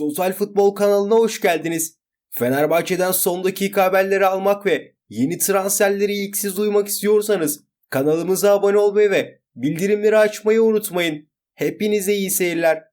Total Futbol kanalına hoş geldiniz. Fenerbahçe'den son dakika haberleri almak ve yeni transferleri ilk siz duymak istiyorsanız kanalımıza abone olmayı ve bildirimleri açmayı unutmayın. Hepinize iyi seyirler.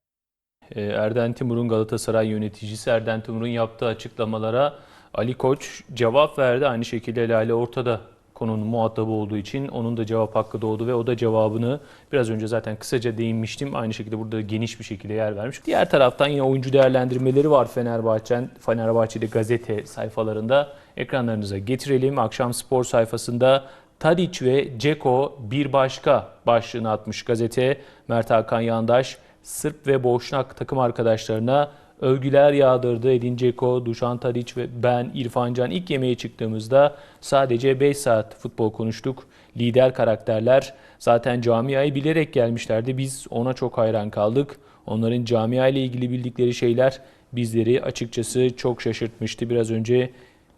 Ee, Erden Timur'un Galatasaray yöneticisi Erden Timur'un yaptığı açıklamalara Ali Koç cevap verdi. Aynı şekilde Lale ortada konunun muhatabı olduğu için onun da cevap hakkı doğdu ve o da cevabını biraz önce zaten kısaca değinmiştim. Aynı şekilde burada geniş bir şekilde yer vermiş. Diğer taraftan yine oyuncu değerlendirmeleri var Fenerbahçe'nin Fenerbahçe'de gazete sayfalarında ekranlarınıza getirelim. Akşam spor sayfasında Tadic ve Ceko bir başka başlığını atmış gazete. Mert Hakan Yandaş Sırp ve Boşnak takım arkadaşlarına övgüler yağdırdı. Edin Dzeko, Dušan Tadic ve ben İrfan Can ilk yemeğe çıktığımızda sadece 5 saat futbol konuştuk. Lider karakterler zaten camiayı bilerek gelmişlerdi. Biz ona çok hayran kaldık. Onların camia ile ilgili bildikleri şeyler bizleri açıkçası çok şaşırtmıştı. Biraz önce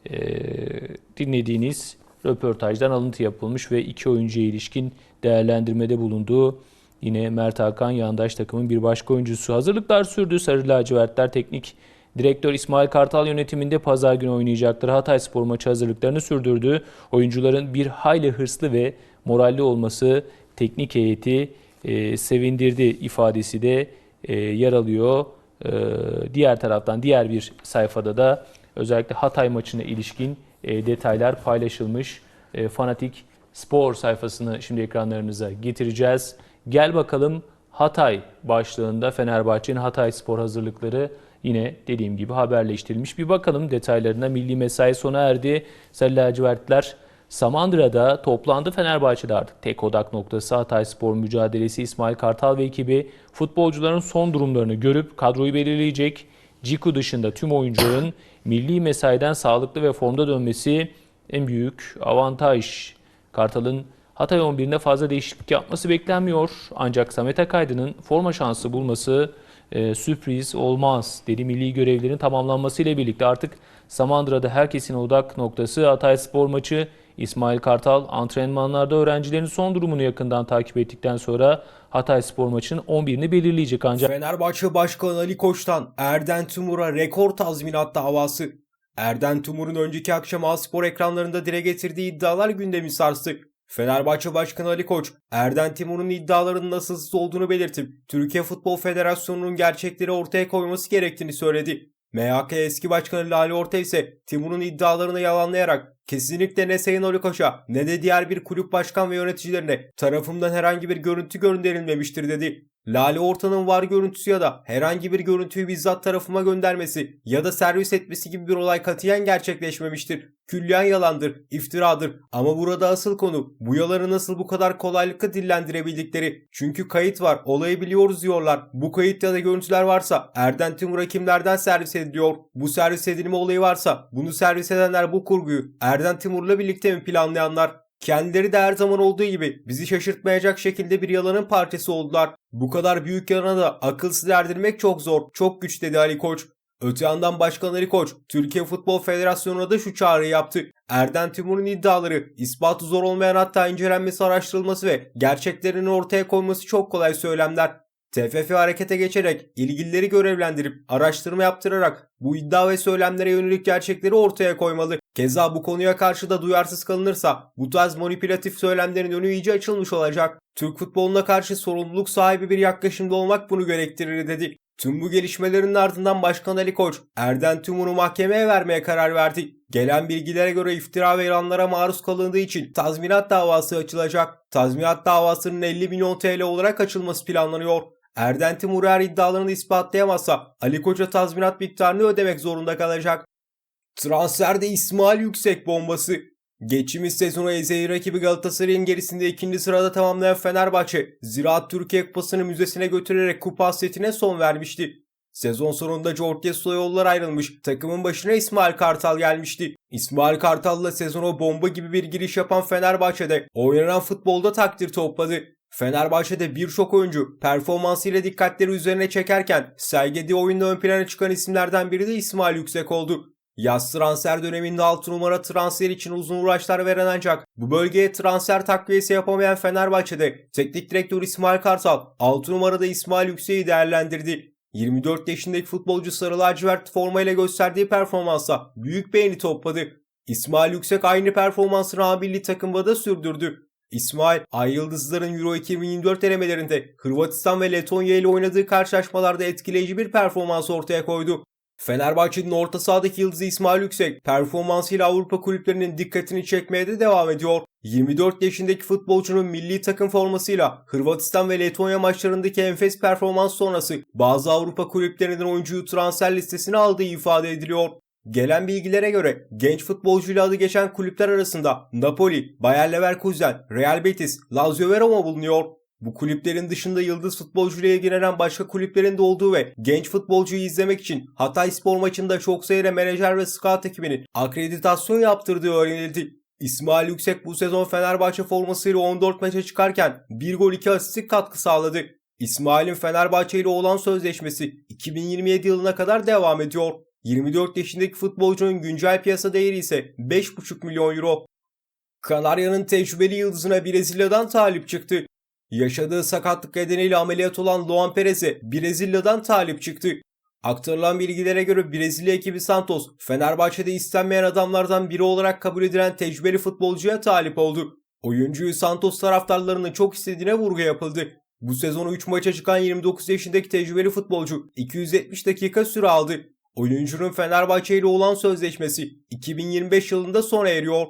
eee, dinlediğiniz röportajdan alıntı yapılmış ve iki oyuncuya ilişkin değerlendirmede bulunduğu Yine Mert Hakan yandaş takımın bir başka oyuncusu. Hazırlıklar sürdü. Sarı lacivertler teknik direktör İsmail Kartal yönetiminde pazar günü oynayacakları Hatay Spor maçı hazırlıklarını sürdürdü. Oyuncuların bir hayli hırslı ve moralli olması teknik heyeti e, sevindirdi ifadesi de e, yer alıyor. E, diğer taraftan diğer bir sayfada da özellikle Hatay maçına ilişkin e, detaylar paylaşılmış. E, Fanatik Spor sayfasını şimdi ekranlarınıza getireceğiz. Gel bakalım Hatay başlığında Fenerbahçe'nin Hatay Spor hazırlıkları yine dediğim gibi haberleştirilmiş. Bir bakalım detaylarına milli mesai sona erdi. Sarı lacivertler Samandıra'da toplandı Fenerbahçe'de artık tek odak noktası Hatay Spor mücadelesi İsmail Kartal ve ekibi futbolcuların son durumlarını görüp kadroyu belirleyecek. Ciku dışında tüm oyuncuların milli mesaiden sağlıklı ve formda dönmesi en büyük avantaj. Kartal'ın Hatay 11'inde fazla değişiklik yapması beklenmiyor. Ancak Samet Akaydın'ın forma şansı bulması e, sürpriz olmaz. Dedi milli görevlerin tamamlanmasıyla birlikte artık Samandıra'da herkesin odak noktası Hatay Spor maçı. İsmail Kartal antrenmanlarda öğrencilerin son durumunu yakından takip ettikten sonra Hatay Spor maçının 11'ini belirleyecek ancak Fenerbahçe Başkanı Ali Koç'tan Erden Timur'a rekor tazminat davası. Erden Timur'un önceki akşam A Spor ekranlarında dile getirdiği iddialar gündemi sarstı. Fenerbahçe Başkanı Ali Koç, Erden Timur'un iddialarının nasılsız olduğunu belirtip Türkiye Futbol Federasyonu'nun gerçekleri ortaya koyması gerektiğini söyledi. MHK eski başkanı Lale Orta ise Timur'un iddialarını yalanlayarak kesinlikle ne Sayın Ali Koç'a ne de diğer bir kulüp başkan ve yöneticilerine tarafımdan herhangi bir görüntü gönderilmemiştir dedi. Lale Orta'nın var görüntüsü ya da herhangi bir görüntüyü bizzat tarafıma göndermesi ya da servis etmesi gibi bir olay katiyen gerçekleşmemiştir. Külliyen yalandır, iftiradır ama burada asıl konu bu yalanı nasıl bu kadar kolaylıkla dillendirebildikleri. Çünkü kayıt var, olayı biliyoruz diyorlar. Bu kayıt ya da görüntüler varsa Erden Timur'a kimlerden servis ediliyor? Bu servis edilme olayı varsa bunu servis edenler bu kurguyu Erden Timur'la birlikte mi planlayanlar? Kendileri de her zaman olduğu gibi bizi şaşırtmayacak şekilde bir yalanın parçası oldular. Bu kadar büyük yalana da akılsız erdirmek çok zor, çok güç dedi Ali Koç. Öte yandan Başkan Ali Koç, Türkiye Futbol Federasyonu'na da şu çağrıyı yaptı. Erden Timur'un iddiaları, ispatı zor olmayan hatta incelenmesi, araştırılması ve gerçeklerini ortaya koyması çok kolay söylemler. TFF harekete geçerek ilgilileri görevlendirip araştırma yaptırarak bu iddia ve söylemlere yönelik gerçekleri ortaya koymalı. Keza bu konuya karşı da duyarsız kalınırsa bu tarz manipülatif söylemlerin önü iyice açılmış olacak. Türk futboluna karşı sorumluluk sahibi bir yaklaşımda olmak bunu gerektirir dedi. Tüm bu gelişmelerin ardından Başkan Ali Koç, Erden Timur'u mahkemeye vermeye karar verdi. Gelen bilgilere göre iftira ve ilanlara maruz kalındığı için tazminat davası açılacak. Tazminat davasının 50 milyon TL olarak açılması planlanıyor. Erden Timur eğer iddialarını ispatlayamazsa Ali Koç'a tazminat miktarını ödemek zorunda kalacak. Transferde İsmail Yüksek bombası. Geçtiğimiz sezonu Ezeli rakibi Galatasaray'ın gerisinde ikinci sırada tamamlayan Fenerbahçe, Ziraat Türkiye Kupası'nı müzesine götürerek kupa hasretine son vermişti. Sezon sonunda Jesus'la yollar ayrılmış, takımın başına İsmail Kartal gelmişti. İsmail Kartal'la sezona bomba gibi bir giriş yapan Fenerbahçe'de oynanan futbolda takdir topladı. Fenerbahçe'de birçok oyuncu performansıyla dikkatleri üzerine çekerken sergilediği oyunda ön plana çıkan isimlerden biri de İsmail Yüksek oldu. Yaz transfer döneminde 6 numara transfer için uzun uğraşlar veren ancak bu bölgeye transfer takviyesi yapamayan Fenerbahçe'de teknik direktör İsmail Kartal 6 numarada İsmail Yüksek'i değerlendirdi. 24 yaşındaki futbolcu sarı lacivert formayla gösterdiği performansa büyük beğeni topladı. İsmail Yüksek aynı performansını A milli takımda da sürdürdü. İsmail, Ay Yıldızların Euro 2024 elemelerinde Hırvatistan ve Letonya ile oynadığı karşılaşmalarda etkileyici bir performans ortaya koydu. Fenerbahçe'nin orta sahadaki yıldızı İsmail Yüksek performansıyla Avrupa kulüplerinin dikkatini çekmeye de devam ediyor. 24 yaşındaki futbolcunun milli takım formasıyla Hırvatistan ve Letonya maçlarındaki enfes performans sonrası bazı Avrupa kulüplerinin oyuncuyu transfer listesine aldığı ifade ediliyor. Gelen bilgilere göre genç futbolcuyla adı geçen kulüpler arasında Napoli, Bayer Leverkusen, Real Betis, Lazio ve Roma bulunuyor. Bu kulüplerin dışında yıldız futbolcuyla ilgilenen başka kulüplerin de olduğu ve genç futbolcuyu izlemek için Hatay Spor maçında çok sayıda menajer ve scout ekibinin akreditasyon yaptırdığı öğrenildi. İsmail Yüksek bu sezon Fenerbahçe formasıyla 14 maça çıkarken 1 gol 2 asistlik katkı sağladı. İsmail'in Fenerbahçe ile olan sözleşmesi 2027 yılına kadar devam ediyor. 24 yaşındaki futbolcunun güncel piyasa değeri ise 5,5 milyon euro. Kanarya'nın tecrübeli yıldızına Brezilya'dan talip çıktı. Yaşadığı sakatlık nedeniyle ameliyat olan Luan Perez'e Brezilya'dan talip çıktı. Aktarılan bilgilere göre Brezilya ekibi Santos, Fenerbahçe'de istenmeyen adamlardan biri olarak kabul edilen tecrübeli futbolcuya talip oldu. Oyuncuyu Santos taraftarlarının çok istediğine vurgu yapıldı. Bu sezonu 3 maça çıkan 29 yaşındaki tecrübeli futbolcu 270 dakika süre aldı. Oyuncunun Fenerbahçe ile olan sözleşmesi 2025 yılında sona eriyor.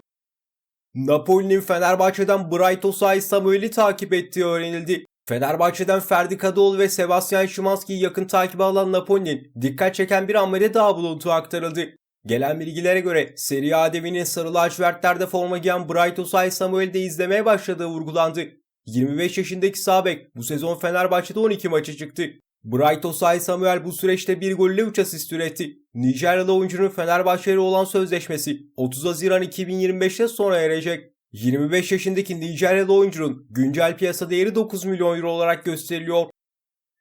Napoli'nin Fenerbahçe'den Bright Osay Samuel'i takip ettiği öğrenildi. Fenerbahçe'den Ferdi Kadıoğlu ve Sebastian Szymanski'yi yakın takibe alan Napoli'nin dikkat çeken bir hamlede daha bulunduğu aktarıldı. Gelen bilgilere göre Serie A devinin sarı lacivertlerde forma giyen Bright Osay Samuel'i de izlemeye başladığı vurgulandı. 25 yaşındaki Sabek bu sezon Fenerbahçe'de 12 maça çıktı. Bright Osay Samuel bu süreçte bir golle 3 asist üretti. Nijeryalı oyuncunun Fenerbahçe olan sözleşmesi 30 Haziran 2025'te sona erecek. 25 yaşındaki Nijeryalı oyuncunun güncel piyasa değeri 9 milyon euro olarak gösteriliyor.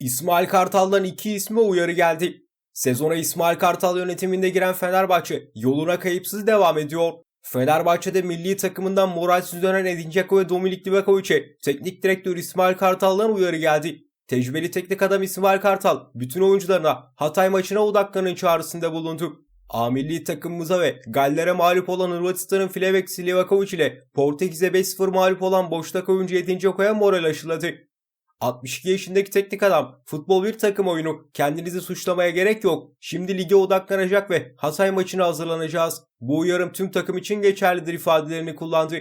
İsmail Kartal'dan iki isme uyarı geldi. Sezona İsmail Kartal yönetiminde giren Fenerbahçe yoluna kayıpsız devam ediyor. Fenerbahçe'de milli takımından moralsiz dönen Edin Dzeko ve Dominik Livakovic'e teknik direktör İsmail Kartal'dan uyarı geldi. Tecrübeli teknik adam İsmail Kartal bütün oyuncularına Hatay maçına odaklanın çağrısında bulundu. A milli takımımıza ve Galler'e mağlup olan Hırvatistan'ın Flevek Livakovic ile Portekiz'e 5-0 mağlup olan boştaki oyuncu Edin Dzeko'ya moral aşıladı. 62 yaşındaki teknik adam, futbol bir takım oyunu, kendinizi suçlamaya gerek yok. Şimdi lige odaklanacak ve Hatay maçına hazırlanacağız. Bu uyarım tüm takım için geçerlidir ifadelerini kullandı.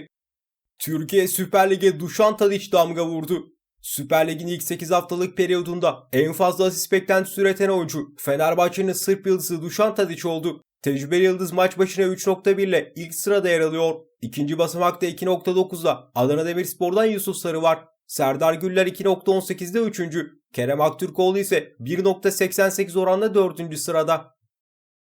Türkiye Süper Lig'e Dušan Tadić damga vurdu. Süper Lig'in ilk 8 haftalık periyodunda en fazla asist beklentisi üreten oyuncu Fenerbahçe'nin Sırp yıldızı Dušan Tadić oldu. Tecrübeli yıldız maç başına 3.1 ile ilk sırada yer alıyor. İkinci basamakta 2.9'da Adana Demirspor'dan Yusuf Sarı var. Serdar Güller 2.18'de 3. Kerem Aktürkoğlu ise 1.88 oranla 4. sırada.